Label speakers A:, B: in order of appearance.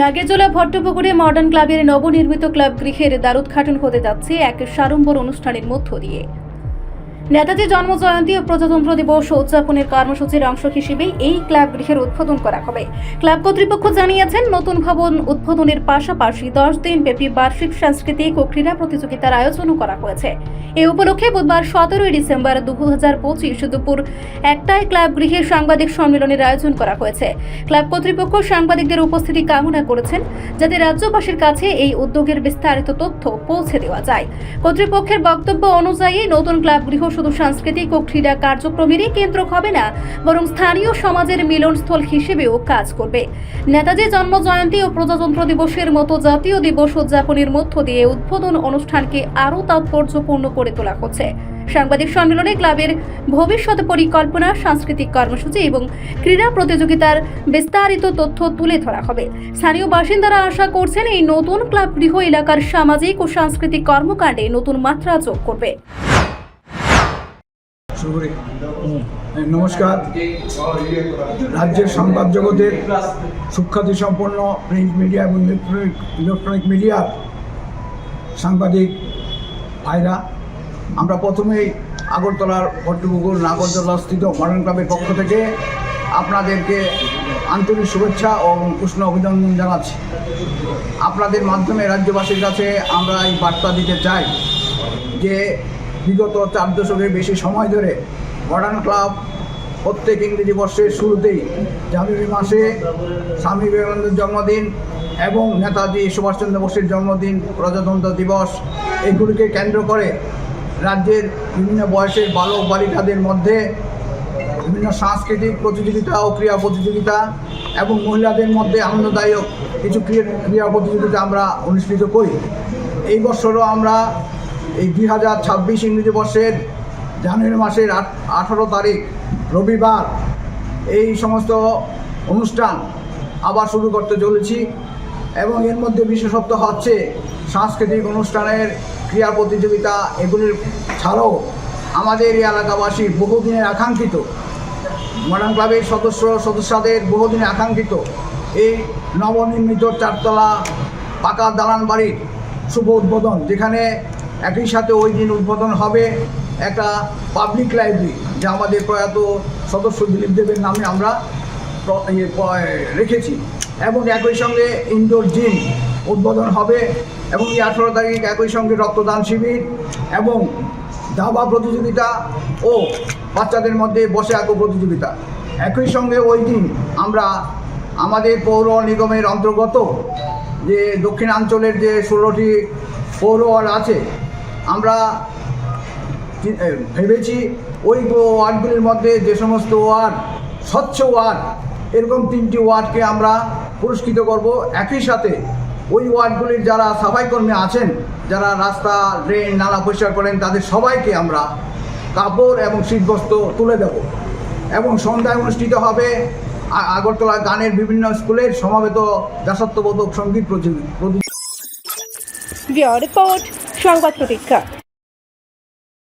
A: নাগেরজোলা ভট্টপুকুরে modern ক্লাবের নবনির্মিত club গৃহের দ্বারোদ্ঘাটন হতে যাচ্ছে এক সাড়ম্বর অনুষ্ঠানের মধ্য দিয়ে। নেতাজি জন্মজয়ন্তী ও প্রজাতন্ত্র দিবস উদযাপনের কর্মসূচির অংশ হিসেবে এই ক্লাব গৃহের উদ্বোধন করা হবে। ক্লাব কর্তৃপক্ষ জানিয়েছেন, নতুন ভবন উদ্বোধনের পাশাপাশি দশ দিন ব্যাপী বার্ষিক সাংস্কৃতিক ও ক্রীড়া প্রতিযোগিতার আয়োজনও করা হয়েছে। এ উপলক্ষে বুধবার সতেরোই ডিসেম্বর দু হাজার পঁচিশ দুপুর একটায় ক্লাব গৃহে সাংবাদিক সম্মেলনের আয়োজন করা হয়েছে। ক্লাব কর্তৃপক্ষ সাংবাদিকদের উপস্থিতি কামনা করেছেন, যাতে রাজ্যবাসীর কাছে এই উদ্যোগের বিস্তারিত তথ্য পৌঁছে দেওয়া যায়। কর্তৃপক্ষের বক্তব্য অনুযায়ী নতুন ক্লাব গৃহ শুধু সাংস্কৃতিক ও ক্রীড়া কার্যক্রমেরই কেন্দ্র হবে না, বরং স্থানীয় সমাজের মিলনস্থল হিসেবেও কাজ করবে। নেতাজি জন্ম জয়ন্তী ও প্রজাতন্ত্র দিবসের মতো জাতীয় দিবস উদযাপনের মধ্য দিয়ে উদ্বোধন অনুষ্ঠানকে আরও তাৎপর্যপূর্ণ করে তোলা হচ্ছে। সাংবাদিক সম্মেলনে ক্লাবের ভবিষ্যৎ পরিকল্পনা, সাংস্কৃতিক কর্মসূচি এবং ক্রীড়া প্রতিযোগিতার বিস্তারিত তথ্য তুলে ধরা হবে। স্থানীয় বাসিন্দারা আশা করছেন এই নতুন ক্লাব গৃহ এলাকার সামাজিক ও সাংস্কৃতিক কর্মকাণ্ডে নতুন মাত্রা যোগ করবে।
B: নমস্কার। রাজ্যের সংবাদ জগতের সুখ্যাতি সম্পন্ন প্রিন্ট মিডিয়া এবং ইলেকট্রনিক ইলেকট্রনিক মিডিয়ার সাংবাদিক ভাইরা, আমরা প্রথমেই আগরতলার ভট্টপুকুর নাগরতলা স্থিত মডার্ন ক্লাবের পক্ষ থেকে আপনাদেরকে আন্তরিক শুভেচ্ছা ও উষ্ণ অভিনন্দন জানাচ্ছি। আপনাদের মাধ্যমে রাজ্যবাসীর কাছে আমরা এই বার্তা দিতে চাই যে বিগত চার দশকের বেশি সময় ধরে মডার্ন ক্লাব প্রত্যেক ইংরেজি বর্ষের শুরুতেই জানুয়ারি মাসে স্বামী বিবেকানন্দের জন্মদিন এবং নেতাজি সুভাষচন্দ্র বোসের জন্মদিন, প্রজাতন্ত্র দিবস, এগুলিকে কেন্দ্র করে রাজ্যের বিভিন্ন বয়সের বালক বালিকাদের মধ্যে বিভিন্ন সাংস্কৃতিক প্রতিযোগিতা ও ক্রীড়া প্রতিযোগিতা এবং মহিলাদের মধ্যে আনন্দদায়ক কিছু ক্রীড়া প্রতিযোগিতা আমরা অনুষ্ঠিত করি। এই বছরও আমরা এই দুই হাজার ছাব্বিশ ইংরেজি বর্ষের জানুয়ারি মাসের আট আঠারো তারিখ, রবিবার, এই সমস্ত অনুষ্ঠান আবার শুরু করতে চলেছি এবং এর মধ্যে বিশেষত্ব হচ্ছে সাংস্কৃতিক অনুষ্ঠানের ক্রীড়া প্রতিযোগিতা এগুলির ছাড়াও আমাদের এই এলাকাবাসী বহুদিনের আকাঙ্ক্ষিত মডার্ন ক্লাবের সদস্য সদস্যদের বহুদিনে আকাঙ্ক্ষিত এই নবনির্মিত চারতলা পাকা দালান বাড়ির শুভ উদ্বোধন, যেখানে একই সাথে ওই দিন উদ্বোধন হবে একটা পাবলিক লাইব্রেরি যা আমাদের প্রয়াত সদস্য দিলীপ দেবের নামে আমরা ইয়ে রেখেছি। এবং একই সঙ্গে ইনডোর জিম উদ্বোধন হবে এবং এই আঠেরো তারিখ একই সঙ্গে রক্তদান শিবির এবং ধাবা প্রতিযোগিতা ও বাচ্চাদের মধ্যে বসে আঁকো প্রতিযোগিতা। একই সঙ্গে ওই দিন আমরা আমাদের পৌর নিগমের অন্তর্গত যে দক্ষিণাঞ্চলের যে ষোলোটি পৌর আছে আমরা ভেবেছি ওই ওয়ার্ডগুলির মধ্যে যে সমস্ত ওয়ার্ড, স্বচ্ছ ওয়ার্ড, এরকম তিনটি ওয়ার্ডকে আমরা পুরস্কৃত করব। একই সাথে ওই ওয়ার্ডগুলির যারা সাফাই কর্মী আছেন, যারা রাস্তা, ড্রেন, নালা পরিষ্কার করেন, তাদের সবাইকে আমরা কাপড় এবং শীতবস্ত্র তুলে দেব। এবং সন্ধ্যায় অনুষ্ঠিত হবে আগরতলা গানের বিভিন্ন স্কুলের সমাবেত দাসত্ববোধক সংগীত প্রতিযোগিতা
A: রিপোর্ট সংবাদ প্রতীক্ষা